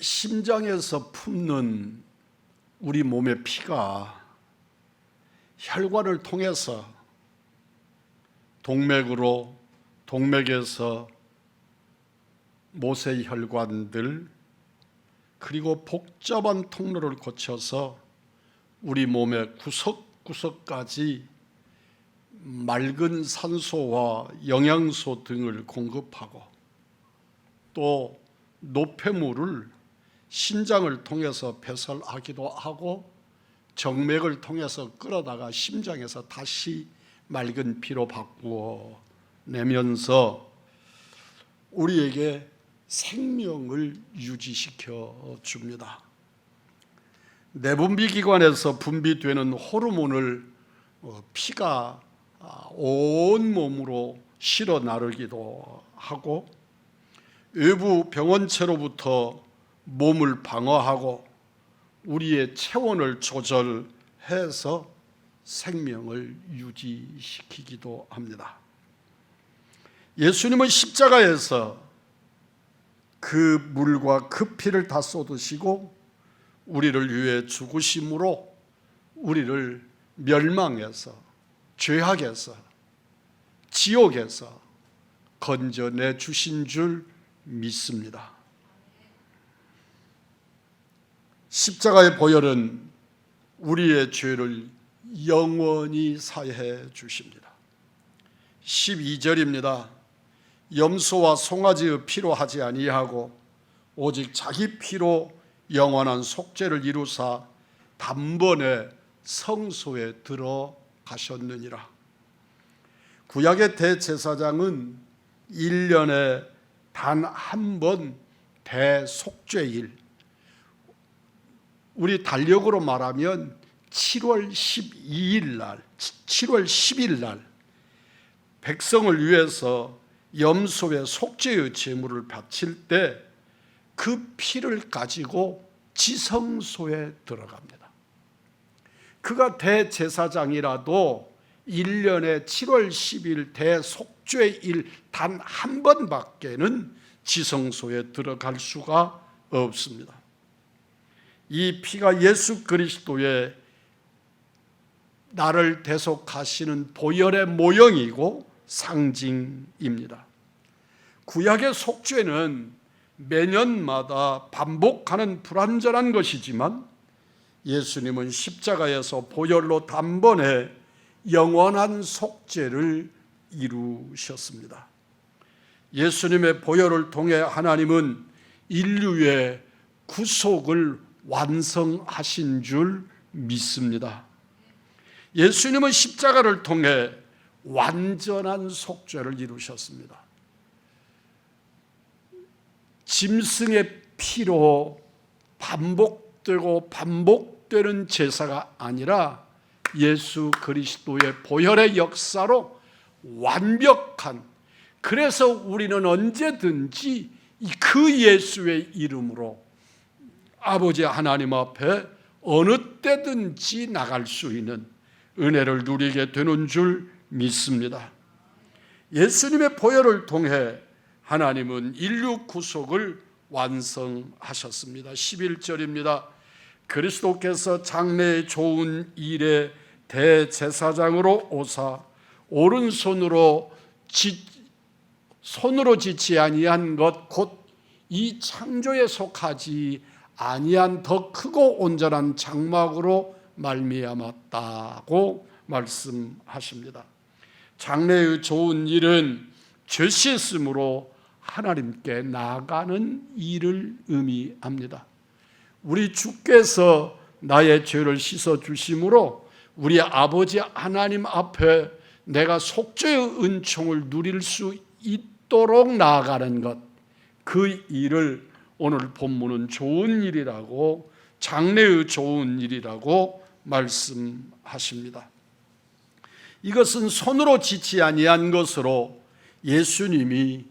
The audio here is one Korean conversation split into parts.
심장에서 품는 우리 몸의 피가 혈관을 통해서 동맥으로 동맥에서 모세 혈관들 그리고 복잡한 통로를 거쳐서 우리 몸의 구석구석까지 맑은 산소와 영양소 등을 공급하고 또 노폐물을 신장을 통해서 배설하기도 하고 정맥을 통해서 끌어다가 심장에서 다시 맑은 피로 바꾸어 내면서 우리에게 생명을 유지시켜 줍니다. 내분비 기관에서 분비되는 호르몬을 어, 피가 아, 온 몸으로 실어 나르기도 하고 외부 병원체로부터 몸을 방어하고 우리의 체온을 조절해서 생명을 유지시키기도 합니다. 예수님은 십자가에서 그 물과 그 피를 다 쏟으시고 우리를 위해 죽으심으로 우리를 멸망해서 죄악에서 지옥에서 건져내 주신 줄 믿습니다. 십자가의 보혈은 우리의 죄를 영원히 사해 주십니다. 12절입니다. 염소와 송아지의 피로 하지 아니하고 오직 자기 피로 영원한 속죄를 이루사 단번에 성소에 들어가셨느니라. 구약의 대제사장은 1년에 단 한 번 대속죄일 우리 달력으로 말하면 7월 12일 날 7월 10일 날 백성을 위해서 염소의 속죄의 제물을 바칠 때 그 피를 가지고 지성소에 들어갑니다. 그가 대제사장이라도 1년에 7월 10일 대속죄일 단 한 번밖에는 지성소에 들어갈 수가 없습니다. 이 피가 예수 그리스도의 나를 대속하시는 보혈의 모형이고 상징입니다. 구약의 속죄는 매년마다 반복하는 불완전한 것이지만 예수님은 십자가에서 보혈로 단번에 영원한 속죄를 이루셨습니다. 예수님의 보혈을 통해 하나님은 인류의 구속을 완성하신 줄 믿습니다. 예수님은 십자가를 통해 완전한 속죄를 이루셨습니다. 짐승의 피로 반복되고 반복되는 제사가 아니라 예수 그리스도의 보혈의 역사로 완벽한 그래서 우리는 언제든지 그 예수의 이름으로 아버지 하나님 앞에 어느 때든지 나갈 수 있는 은혜를 누리게 되는 줄 믿습니다. 예수님의 보혈을 통해 하나님은 인류 구속을 완성하셨습니다. 11절입니다. 그리스도께서 장래의 좋은 일의 대제사장으로 오사 오른손으로 지, 손으로 지치 아니한 것 곧 이 창조에 속하지 아니한 더 크고 온전한 장막으로 말미암았다고 말씀하십니다. 장래의 좋은 일은 죄 씻음으로 하나님께 나가는 일을 의미합니다. 우리 주께서 나의 죄를 씻어 주심으로 우리 아버지 하나님 앞에 내가 속죄의 은총을 누릴 수 있도록 나아가는 것, 그 일을 오늘 본문은 좋은 일이라고 장래의 좋은 일이라고 말씀하십니다. 이것은 손으로 지치 아니한 것으로 예수님이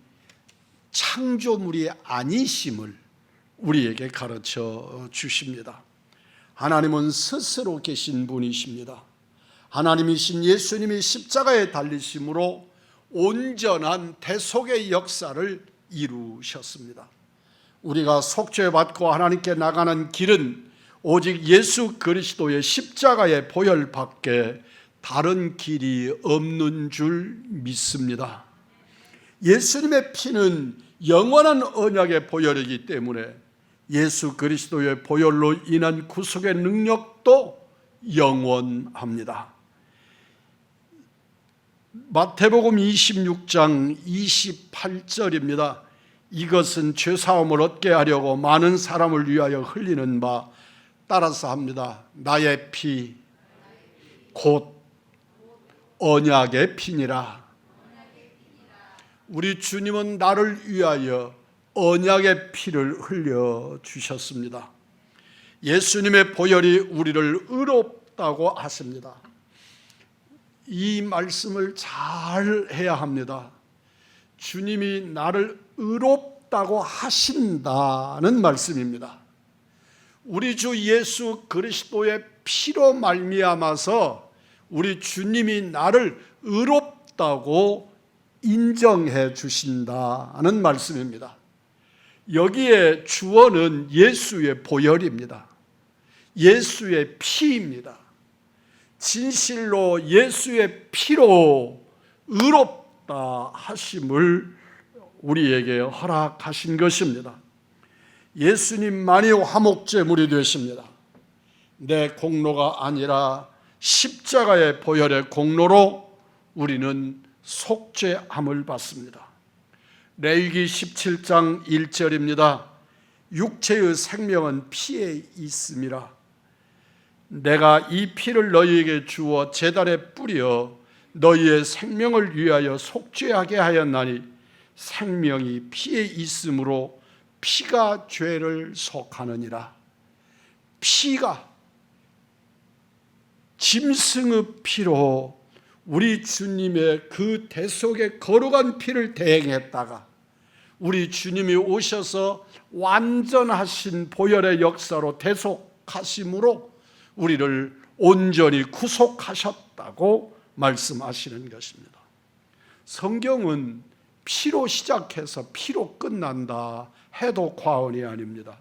창조물이 아니심을 우리에게 가르쳐 주십니다. 하나님은 스스로 계신 분이십니다. 하나님이신 예수님이 십자가에 달리심으로 온전한 대속의 역사를 이루셨습니다. 우리가 속죄받고 하나님께 나가는 길은 오직 예수 그리스도의 십자가의 보혈밖에 다른 길이 없는 줄 믿습니다. 예수님의 피는 영원한 언약의 보혈이기 때문에 예수 그리스도의 보혈로 인한 구속의 능력도 영원합니다. 마태복음 26장 28절입니다. 이것은 죄사함을 얻게 하려고 많은 사람을 위하여 흘리는 바 따라서 합니다. 나의 피, 곧 언약의 피니라. 우리 주님은 나를 위하여 언약의 피를 흘려 주셨습니다. 예수님의 보혈이 우리를 의롭다고 하십니다. 이 말씀을 잘 해야 합니다. 주님이 나를 의롭다고 하신다는 말씀입니다. 우리 주 예수 그리스도의 피로 말미암아서 우리 주님이 나를 의롭다고 인정해 주신다는 말씀입니다. 여기에 주어는 예수의 보혈입니다. 예수의 피입니다. 진실로 예수의 피로 의롭다 하심을 우리에게 허락하신 것입니다. 예수님만이 화목제물이 되십니다. 내 공로가 아니라 십자가의 보혈의 공로로 우리는 속죄함을 받습니다. 레위기 17장 1절입니다. 육체의 생명은 피에 있음이라. 내가 이 피를 너희에게 주어 제단에 뿌려 너희의 생명을 위하여 속죄하게 하였나니 생명이 피에 있으므로 피가 죄를 속하느니라. 피가 짐승의 피로 우리 주님의 그 대속의 거룩한 피를 대행했다가 우리 주님이 오셔서 완전하신 보혈의 역사로 대속하심으로 우리를 온전히 구속하셨다고 말씀하시는 것입니다. 성경은 피로 시작해서 피로 끝난다 해도 과언이 아닙니다.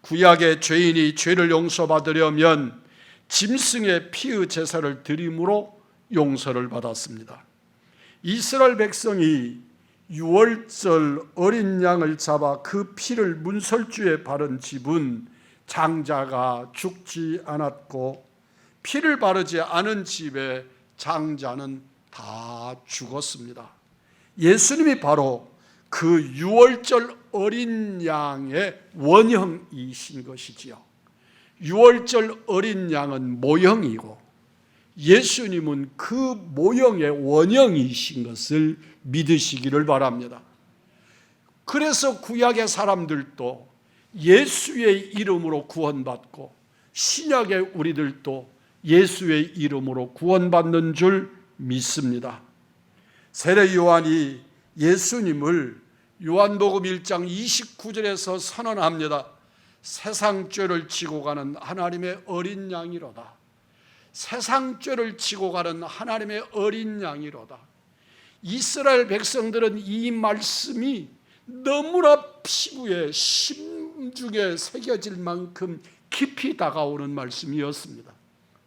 구약의 죄인이 죄를 용서받으려면 짐승의 피의 제사를 드림으로 용서를 받았습니다. 이스라엘 백성이 유월절 어린 양을 잡아 그 피를 문설주에 바른 집은 장자가 죽지 않았고 피를 바르지 않은 집에 장자는 다 죽었습니다. 예수님이 바로 그 유월절 어린 양의 원형이신 것이지요. 유월절 어린 양은 모형이고 예수님은 그 모형의 원형이신 것을 믿으시기를 바랍니다. 그래서 구약의 사람들도 예수의 이름으로 구원받고 신약의 우리들도 예수의 이름으로 구원받는 줄 믿습니다. 세례 요한이 예수님을 요한복음 1장 29절에서 선언합니다. 세상 죄를 지고 가는 하나님의 어린 양이로다. 세상 죄를 지고 가는 하나님의 어린 양이로다. 이스라엘 백성들은 이 말씀이 너무나 피부에 심중에 새겨질 만큼 깊이 다가오는 말씀이었습니다.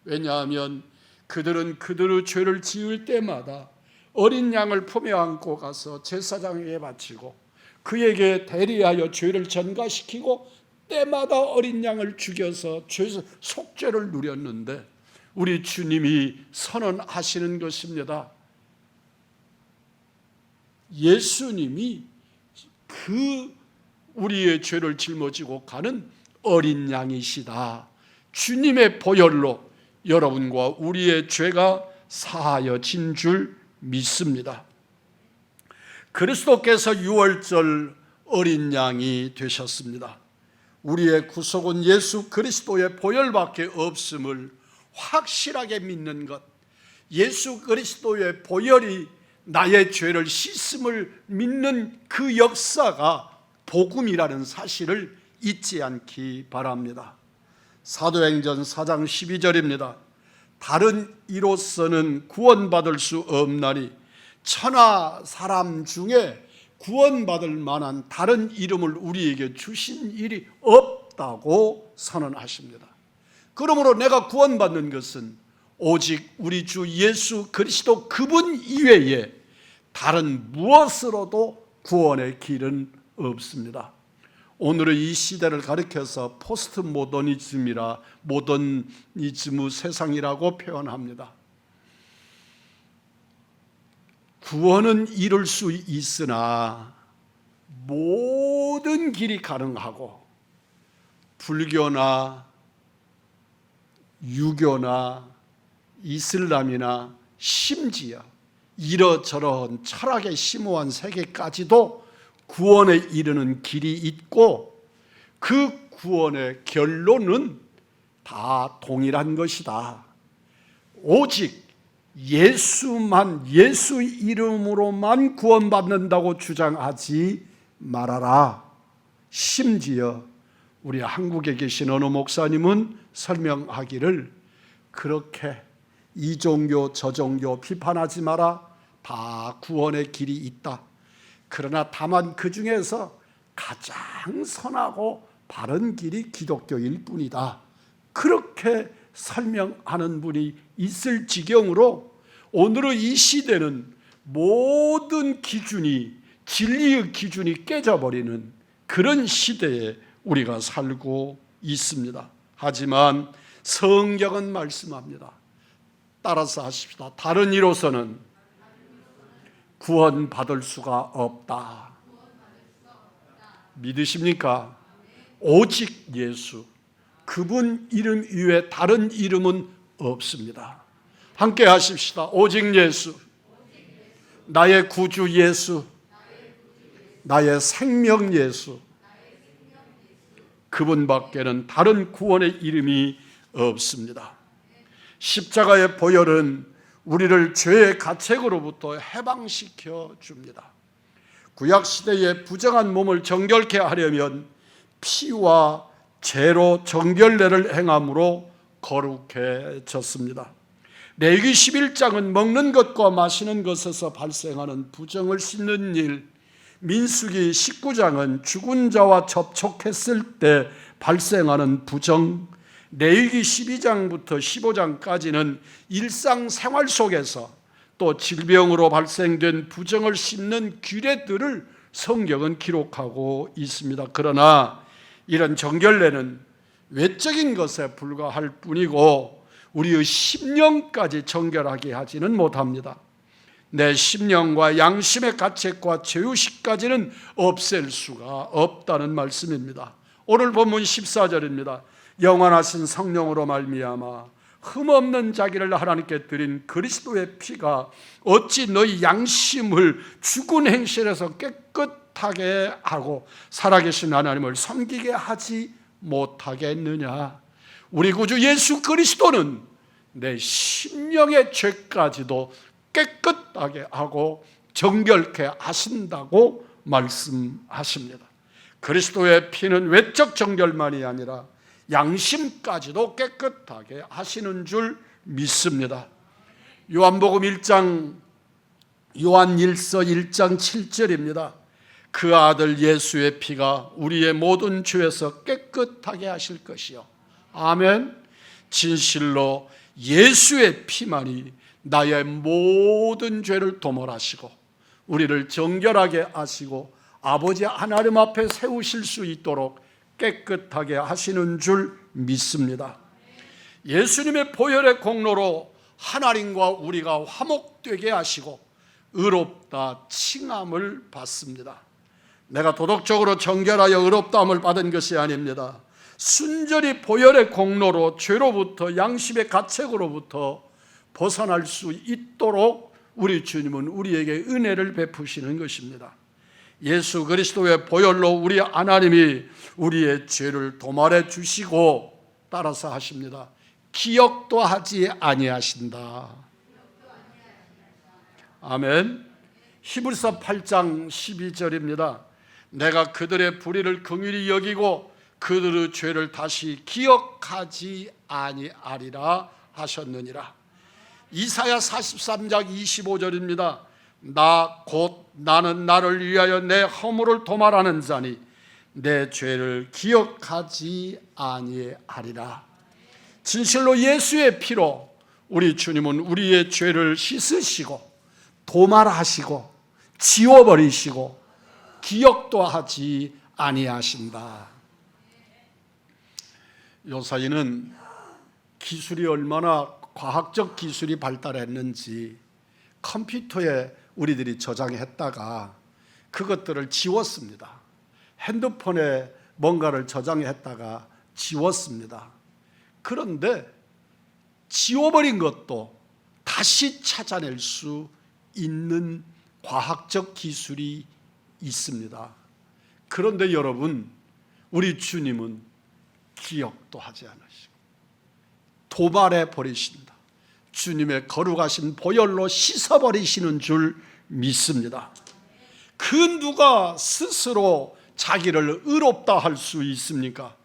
왜냐하면 그들은 그들의 죄를 지을 때마다 어린 양을 품에 안고 가서 제사장에게 바치고 그에게 대리하여 죄를 전가시키고 때마다 어린 양을 죽여서 죄 속죄를 누렸는데 우리 주님이 선언하시는 것입니다. 예수님이 그 우리의 죄를 짊어지고 가는 어린 양이시다. 주님의 보혈로 여러분과 우리의 죄가 사하여진 줄 믿습니다. 그리스도께서 6월절 어린 양이 되셨습니다. 우리의 구속은 예수 그리스도의 보혈밖에 없음을 확실하게 믿는 것. 예수 그리스도의 보혈이 나의 죄를 씻음을 믿는 그 역사가 복음이라는 사실을 잊지 않기 바랍니다. 사도행전 4장 12절입니다. 다른 이로서는 구원받을 수 없나니 천하 사람 중에 구원받을 만한 다른 이름을 우리에게 주신 일이 없다고 선언하십니다. 그러므로 내가 구원받는 것은 오직 우리 주 예수 그리스도 그분 이외에 다른 무엇으로도 구원의 길은 없습니다. 오늘의 이 시대를 가리켜서 포스트 모더니즘이라 모더니즘의 세상이라고 표현합니다. 구원은 이룰 수 있으나 모든 길이 가능하고 불교나 유교나 이슬람이나 심지어 이러저러한 철학의 심오한 세계까지도 구원에 이르는 길이 있고 그 구원의 결론은 다 동일한 것이다. 오직 예수만 예수 이름으로만 구원받는다고 주장하지 말아라. 심지어 우리 한국에 계신 어느 목사님은 설명하기를 그렇게 이 종교 저 종교 비판하지 마라. 다 구원의 길이 있다. 그러나 다만 그 중에서 가장 선하고 바른 길이 기독교일 뿐이다. 그렇게 설명하는 분이 있을 지경으로 오늘의 이 시대는 모든 기준이 진리의 기준이 깨져버리는 그런 시대에 우리가 살고 있습니다. 하지만 성경은 말씀합니다. 따라서 하십시다. 다른 이로서는 구원받을 수가 없다. 믿으십니까? 오직 예수. 그분 이름 이외에 다른 이름은 없습니다. 함께 하십시다. 오직 예수. 나의 구주 예수. 나의 생명 예수. 그분밖에는 다른 구원의 이름이 없습니다. 십자가의 보혈은 우리를 죄의 가책으로부터 해방시켜 줍니다. 구약 시대의 부정한 몸을 정결케 하려면 피와 죄로 정결례를 행함으로 거룩해졌습니다. 레기 11장은 먹는 것과 마시는 것에서 발생하는 부정을 씻는 일, 민수기 19장은 죽은 자와 접촉했을 때 발생하는 부정, 레위기 12장부터 15장까지는 일상생활 속에서 또 질병으로 발생된 부정을 씹는 규례들을 성경은 기록하고 있습니다. 그러나 이런 정결례는 외적인 것에 불과할 뿐이고 우리의 심령까지 정결하게 하지는 못합니다. 내 심령과 양심의 가책과 죄의식까지는 없앨 수가 없다는 말씀입니다. 오늘 본문 14절입니다. 영원하신 성령으로 말미암아 흠없는 자기를 하나님께 드린 그리스도의 피가 어찌 너희 양심을 죽은 행실에서 깨끗하게 하고 살아계신 하나님을 섬기게 하지 못하겠느냐 우리 구주 예수 그리스도는 내 심령의 죄까지도 깨끗하게 하고 정결케 하신다고 말씀하십니다. 그리스도의 피는 외적 정결만이 아니라 양심까지도 깨끗하게 하시는 줄 믿습니다. 요한복음 1장 요한 1서 1장 7절입니다. 그 아들 예수의 피가 우리의 모든 죄에서 깨끗하게 하실 것이요. 아멘. 진실로 예수의 피만이 나의 모든 죄를 도말하시고 우리를 정결하게 하시고 아버지 하나님 앞에 세우실 수 있도록 깨끗하게 하시는 줄 믿습니다. 예수님의 보혈의 공로로 하나님과 우리가 화목되게 하시고 의롭다 칭함을 받습니다. 내가 도덕적으로 정결하여 의롭다함을 받은 것이 아닙니다. 순전히 보혈의 공로로 죄로부터 양심의 가책으로부터 벗어날 수 있도록 우리 주님은 우리에게 은혜를 베푸시는 것입니다. 예수 그리스도의 보혈로 우리 하나님이 우리의 죄를 도말해 주시고 따라서 하십니다. 기억도 하지 아니하신다. 아멘. 히브리서 8장 12절입니다. 내가 그들의 불의를 긍휼히 여기고 그들의 죄를 다시 기억하지 아니하리라 하셨느니라. 이사야 43장 25절입니다. 나 곧 나는 나를 위하여 내 허물을 도말하는 자니 내 죄를 기억하지 아니하리라. 진실로 예수의 피로 우리 주님은 우리의 죄를 씻으시고 도말하시고 지워버리시고 기억도 하지 아니하신다. 요사이는 기술이 얼마나 과학적 기술이 발달했는지 컴퓨터에 우리들이 저장했다가 그것들을 지웠습니다. 핸드폰에 뭔가를 저장했다가 지웠습니다. 그런데 지워버린 것도 다시 찾아낼 수 있는 과학적 기술이 있습니다. 그런데 여러분, 우리 주님은 기억도 하지 않으시고 도발해 버리신다. 주님의 거룩하신 보혈로 씻어버리시는 줄 믿습니다. 그 누가 스스로 자기를 의롭다 할 수 있습니까?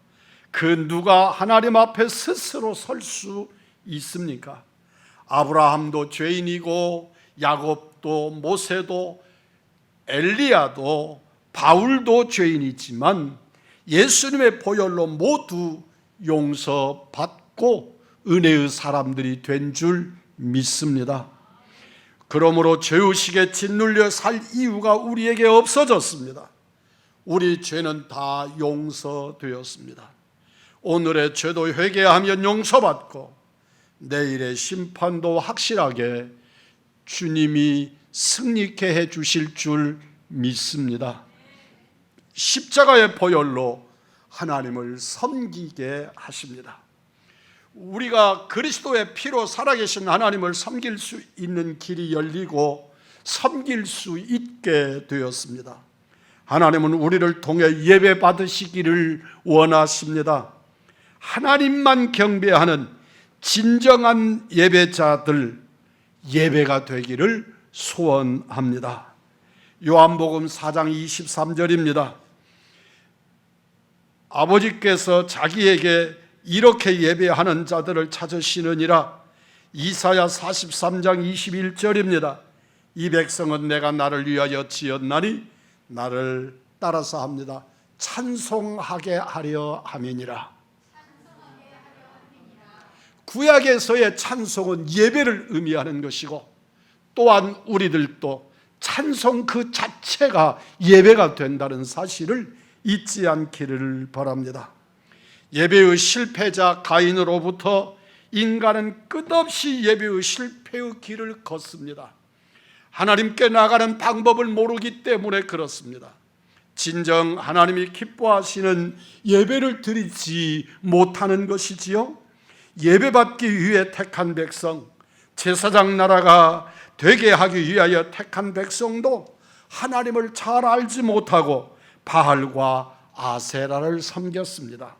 그 누가 하나님 앞에 스스로 설 수 있습니까? 아브라함도 죄인이고 야곱도 모세도 엘리야도 바울도 죄인이지만 예수님의 보혈로 모두 용서받고 은혜의 사람들이 된 줄 믿습니다. 그러므로 죄의식에 짓눌려 살 이유가 우리에게 없어졌습니다. 우리 죄는 다 용서되었습니다. 오늘의 죄도 회개하면 용서받고 내일의 심판도 확실하게 주님이 승리케 해 주실 줄 믿습니다. 십자가의 보혈로 하나님을 섬기게 하십니다. 우리가 그리스도의 피로 살아계신 하나님을 섬길 수 있는 길이 열리고 섬길 수 있게 되었습니다. 하나님은 우리를 통해 예배 받으시기를 원하십니다. 하나님만 경배하는 진정한 예배자들 예배가 되기를 소원합니다. 요한복음 4장 23절입니다. 아버지께서 자기에게 이렇게 예배하는 자들을 찾으시느니라. 이사야 43장 21절입니다. 이 백성은 내가 나를 위하여 지었나니 나를 따라서 합니다. 찬송하게 하려 함이니라. 구약에서의 찬송은 예배를 의미하는 것이고 또한 우리들도 찬송 그 자체가 예배가 된다는 사실을 잊지 않기를 바랍니다. 예배의 실패자 가인으로부터 인간은 끝없이 예배의 실패의 길을 걷습니다. 하나님께 나가는 방법을 모르기 때문에 그렇습니다. 진정 하나님이 기뻐하시는 예배를 드리지 못하는 것이지요. 예배받기 위해 택한 백성, 제사장 나라가 되게 하기 위하여 택한 백성도 하나님을 잘 알지 못하고 바알과 아세라를 섬겼습니다.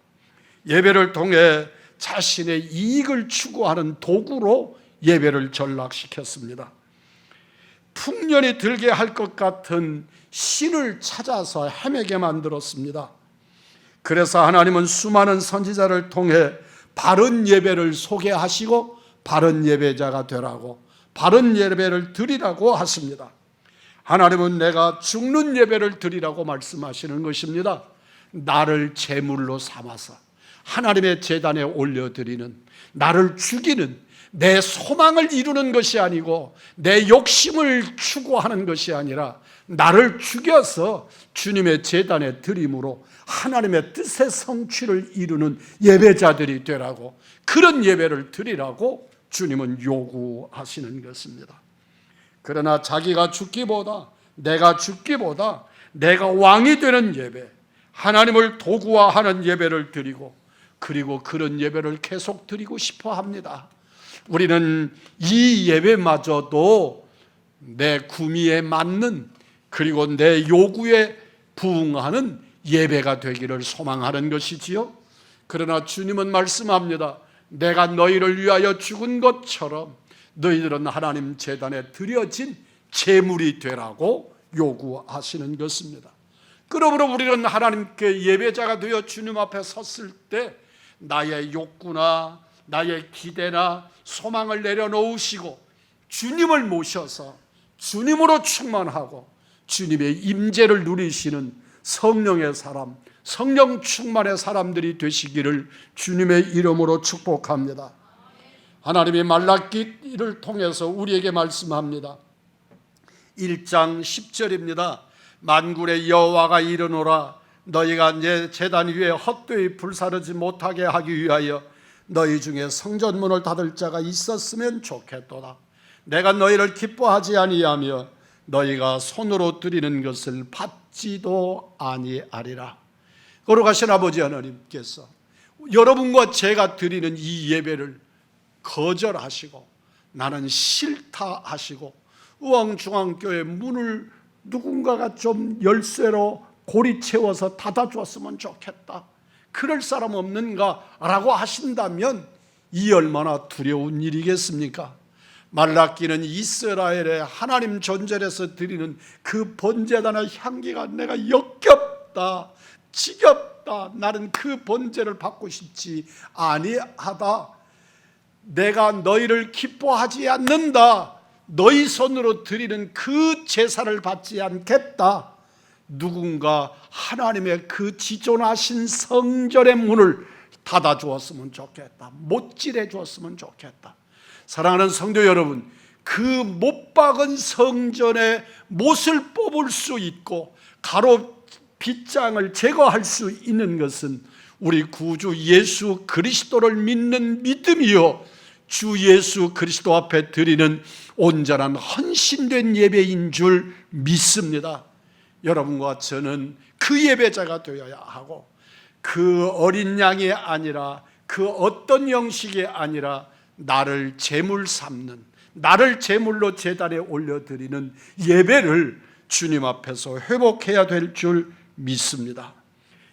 예배를 통해 자신의 이익을 추구하는 도구로 예배를 전락시켰습니다. 풍년이 들게 할 것 같은 신을 찾아서 헤매게 만들었습니다. 그래서 하나님은 수많은 선지자를 통해 바른 예배를 소개하시고 바른 예배자가 되라고 바른 예배를 드리라고 하십니다. 하나님은 내가 죽는 예배를 드리라고 말씀하시는 것입니다. 나를 제물로 삼아서 하나님의 재단에 올려드리는 나를 죽이는 내 소망을 이루는 것이 아니고 내 욕심을 추구하는 것이 아니라 나를 죽여서 주님의 재단에 드림으로 하나님의 뜻의 성취를 이루는 예배자들이 되라고 그런 예배를 드리라고 주님은 요구하시는 것입니다. 그러나 자기가 죽기보다 내가 죽기보다 내가 왕이 되는 예배, 하나님을 도구화하는 예배를 드리고 그리고 그런 예배를 계속 드리고 싶어 합니다. 우리는 이 예배마저도 내 구미에 맞는 그리고 내 요구에 부응하는 예배가 되기를 소망하는 것이지요. 그러나 주님은 말씀합니다. 내가 너희를 위하여 죽은 것처럼 너희들은 하나님 재단에 드려진 제물이 되라고 요구하시는 것입니다. 그러므로 우리는 하나님께 예배자가 되어 주님 앞에 섰을 때 나의 욕구나 나의 기대나 소망을 내려놓으시고 주님을 모셔서 주님으로 충만하고 주님의 임재를 누리시는 성령의 사람, 성령 충만의 사람들이 되시기를 주님의 이름으로 축복합니다. 하나님이 말라기를 통해서 우리에게 말씀합니다. 1장 10절입니다. 만군의 여호와가 이르노라 너희가 내 제단 위에 헛되이 불사르지 못하게 하기 위하여 너희 중에 성전문을 닫을 자가 있었으면 좋겠도다. 내가 너희를 기뻐하지 아니하며 너희가 손으로 드리는 것을 받지도 아니하리라. 거룩하신 아버지 하나님께서 여러분과 제가 드리는 이 예배를 거절하시고 나는 싫다 하시고 우왕중앙교회 문을 누군가가 좀 열쇠로 고리 채워서 닫아주었으면 좋겠다. 그럴 사람 없는가라고 하신다면 이 얼마나 두려운 일이겠습니까? 말라기는 이스라엘의 하나님 존재에서 드리는 그 번제단의 향기가 내가 역겹다, 지겹다. 나는 그 번제를 받고 싶지 아니하다. 내가 너희를 기뻐하지 않는다. 너희 손으로 드리는 그 제사를 받지 않겠다. 누군가 하나님의 그 지존하신 성전의 문을 닫아 주었으면 좋겠다. 못질해 주었으면 좋겠다. 사랑하는 성도 여러분, 그 못 박은 성전의 못을 뽑을 수 있고 가로 빗장을 제거할 수 있는 것은 우리 구주 예수 그리스도를 믿는 믿음이요 주 예수 그리스도 앞에 드리는 온전한 헌신된 예배인 줄 믿습니다. 여러분과 저는 그 예배자가 되어야 하고 그 어린 양이 아니라 그 어떤 형식이 아니라 나를 제물 삼는 나를 제물로 제단에 올려드리는 예배를 주님 앞에서 회복해야 될 줄 믿습니다.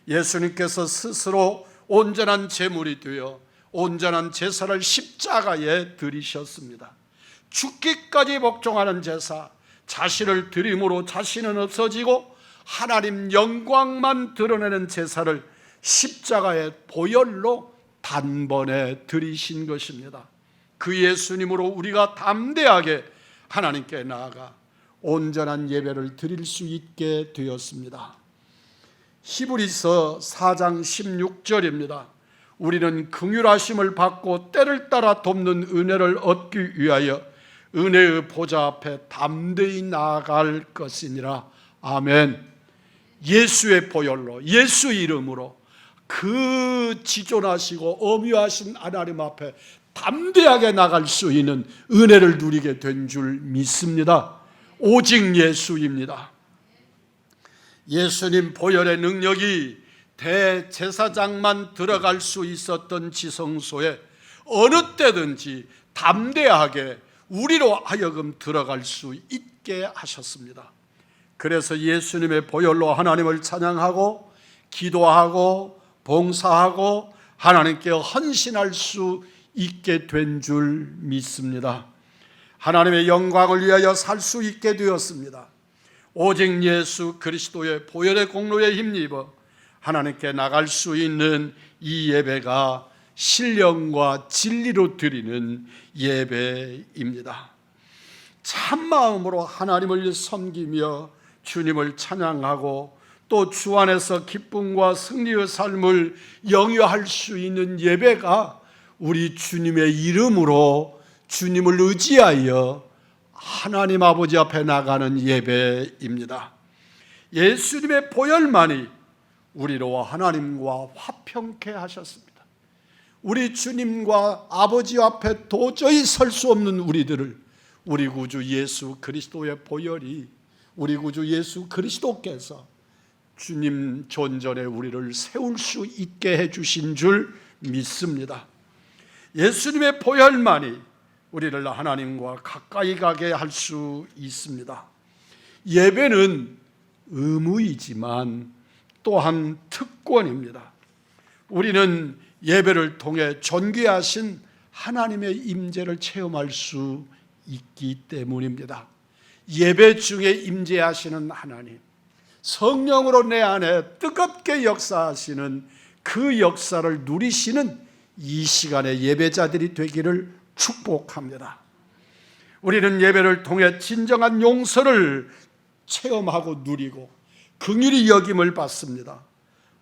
예수님께서 스스로 온전한 제물이 되어 온전한 제사를 십자가에 드리셨습니다. 죽기까지 복종하는 제사, 자신을 드림으로 자신은 없어지고 하나님 영광만 드러내는 제사를 십자가의 보혈로 단번에 드리신 것입니다. 그 예수님으로 우리가 담대하게 하나님께 나아가 온전한 예배를 드릴 수 있게 되었습니다. 히브리서 4장 16절입니다. 우리는 긍휼하심을 받고 때를 따라 돕는 은혜를 얻기 위하여 은혜의 보좌 앞에 담대히 나아갈 것이니라. 아멘. 예수의 보혈로 예수 이름으로 그 지존하시고 엄유하신 하나님 앞에 담대하게 나갈 수 있는 은혜를 누리게 된 줄 믿습니다. 오직 예수입니다. 예수님 보혈의 능력이 대제사장만 들어갈 수 있었던 지성소에 어느 때든지 담대하게 우리로 하여금 들어갈 수 있게 하셨습니다. 그래서 예수님의 보혈로 하나님을 찬양하고 기도하고 봉사하고 하나님께 헌신할 수 있게 된 줄 믿습니다. 하나님의 영광을 위하여 살 수 있게 되었습니다. 오직 예수 그리스도의 보혈의 공로에 힘입어 하나님께 나갈 수 있는 이 예배가 신령과 진리로 드리는 예배입니다. 참 마음으로 하나님을 섬기며 주님을 찬양하고 또 주 안에서 기쁨과 승리의 삶을 영위할 수 있는 예배가 우리 주님의 이름으로 주님을 의지하여 하나님 아버지 앞에 나가는 예배입니다. 예수님의 보혈만이 우리로 하나님과 화평케 하셨습니다. 우리 주님과 아버지 앞에 도저히 설 수 없는 우리들을 우리 구주 예수 그리스도의 보혈이 우리 구주 예수 그리스도께서 주님 존전에 우리를 세울 수 있게 해 주신 줄 믿습니다. 예수님의 보혈만이 우리를 하나님과 가까이 가게 할 수 있습니다. 예배는 의무이지만 또한 특권입니다. 우리는 예배를 통해 존귀하신 하나님의 임재를 체험할 수 있기 때문입니다. 예배 중에 임재하시는 하나님, 성령으로 내 안에 뜨겁게 역사하시는 그 역사를 누리시는 이 시간의 예배자들이 되기를 축복합니다. 우리는 예배를 통해 진정한 용서를 체험하고 누리고 긍휼히 여김을 받습니다.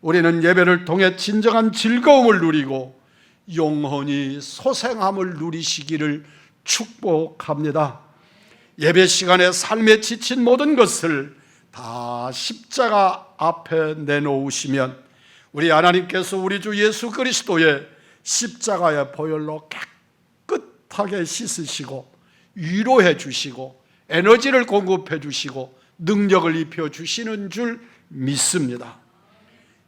우리는 예배를 통해 진정한 즐거움을 누리고 영원히 소생함을 누리시기를 축복합니다. 예배 시간에 삶에 지친 모든 것을 다 십자가 앞에 내놓으시면 우리 하나님께서 우리 주 예수 그리스도의 십자가의 보혈로 깨끗하게 씻으시고 위로해 주시고 에너지를 공급해 주시고 능력을 입혀 주시는 줄 믿습니다.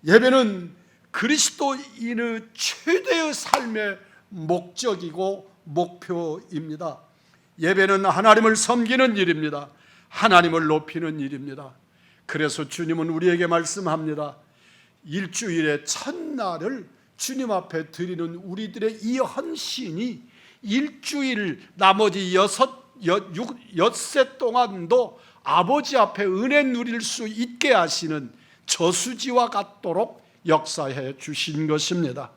예배는 그리스도인의 최대의 삶의 목적이고 목표입니다. 예배는 하나님을 섬기는 일입니다. 하나님을 높이는 일입니다. 그래서 주님은 우리에게 말씀합니다. 일주일의 첫날을 주님 앞에 드리는 우리들의 이 헌신이 일주일 나머지 여섯 여, 육, 엿새 동안도 아버지 앞에 은혜 누릴 수 있게 하시는 저수지와 같도록 역사해 주신 것입니다.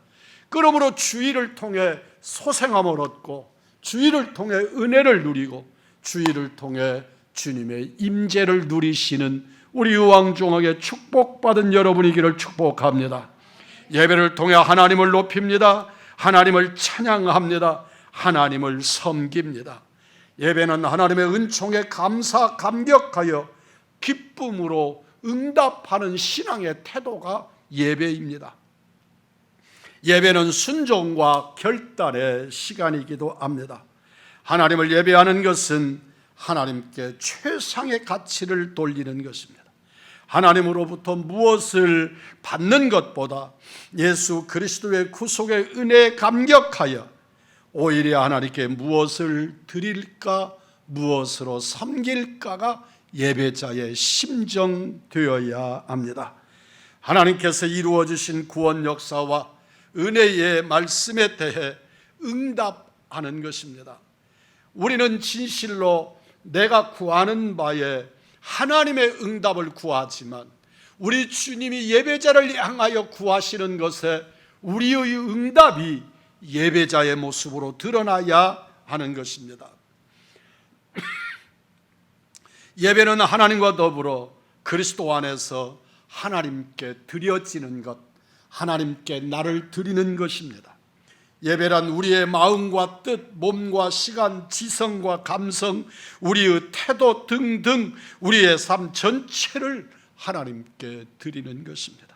그러므로 주의를 통해 소생함을 얻고 주의를 통해 은혜를 누리고 주의를 통해 주님의 임재를 누리시는 우리 유왕종에게 축복받은 여러분이기를 축복합니다. 예배를 통해 하나님을 높입니다. 하나님을 찬양합니다. 하나님을 섬깁니다. 예배는 하나님의 은총에 감사 감격하여 기쁨으로 응답하는 신앙의 태도가 예배입니다. 예배는 순종과 결단의 시간이기도 합니다. 하나님을 예배하는 것은 하나님께 최상의 가치를 돌리는 것입니다. 하나님으로부터 무엇을 받는 것보다 예수 그리스도의 구속의 은혜에 감격하여 오히려 하나님께 무엇을 드릴까, 무엇으로 섬길까가 예배자의 심정 되어야 합니다. 하나님께서 이루어 주신 구원 역사와 은혜의 말씀에 대해 응답하는 것입니다. 우리는 진실로 내가 구하는 바에 하나님의 응답을 구하지만 우리 주님이 예배자를 향하여 구하시는 것에 우리의 응답이 예배자의 모습으로 드러나야 하는 것입니다. 예배는 하나님과 더불어 그리스도 안에서 하나님께 드려지는 것, 하나님께 나를 드리는 것입니다. 예배란 우리의 마음과 뜻, 몸과 시간, 지성과 감성, 우리의 태도 등등 우리의 삶 전체를 하나님께 드리는 것입니다.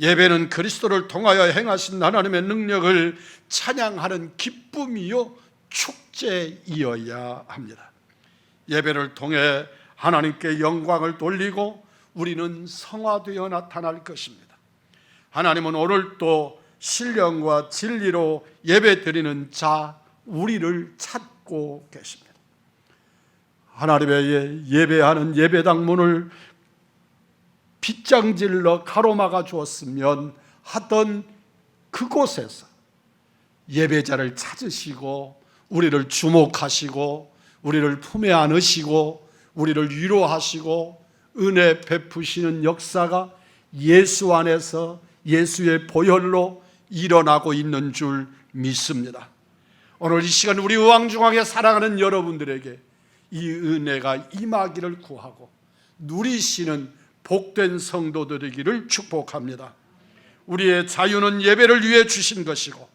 예배는 그리스도를 통하여 행하신 하나님의 능력을 찬양하는 기쁨이요 축제이어야 합니다. 예배를 통해 하나님께 영광을 돌리고 우리는 성화되어 나타날 것입니다. 하나님은 오늘도 신령과 진리로 예배 드리는 자 우리를 찾고 계십니다. 하나님의 예배하는 예배당 문을 빗장질러 가로막아 주었으면 하던 그곳에서 예배자를 찾으시고 우리를 주목하시고 우리를 품에 안으시고 우리를 위로하시고 은혜 베푸시는 역사가 예수 안에서 예수의 보혈로 일어나고 있는 줄 믿습니다. 오늘 이 시간 우리 의왕중앙에 사랑하는 여러분들에게 이 은혜가 임하기를 구하고 누리시는 복된 성도들이기를 축복합니다. 우리의 자유는 예배를 위해 주신 것이고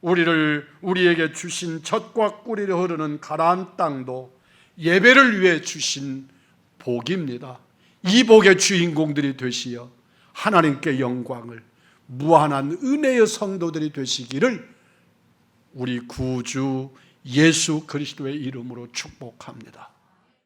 우리를 우리에게 주신 젖과 꿀이 흐르는 가나안 땅도 예배를 위해 주신 복입니다. 이 복의 주인공들이 되시어 하나님께 영광을 무한한 은혜의 성도들이 되시기를 우리 구주 예수 그리스도의 이름으로 축복합니다.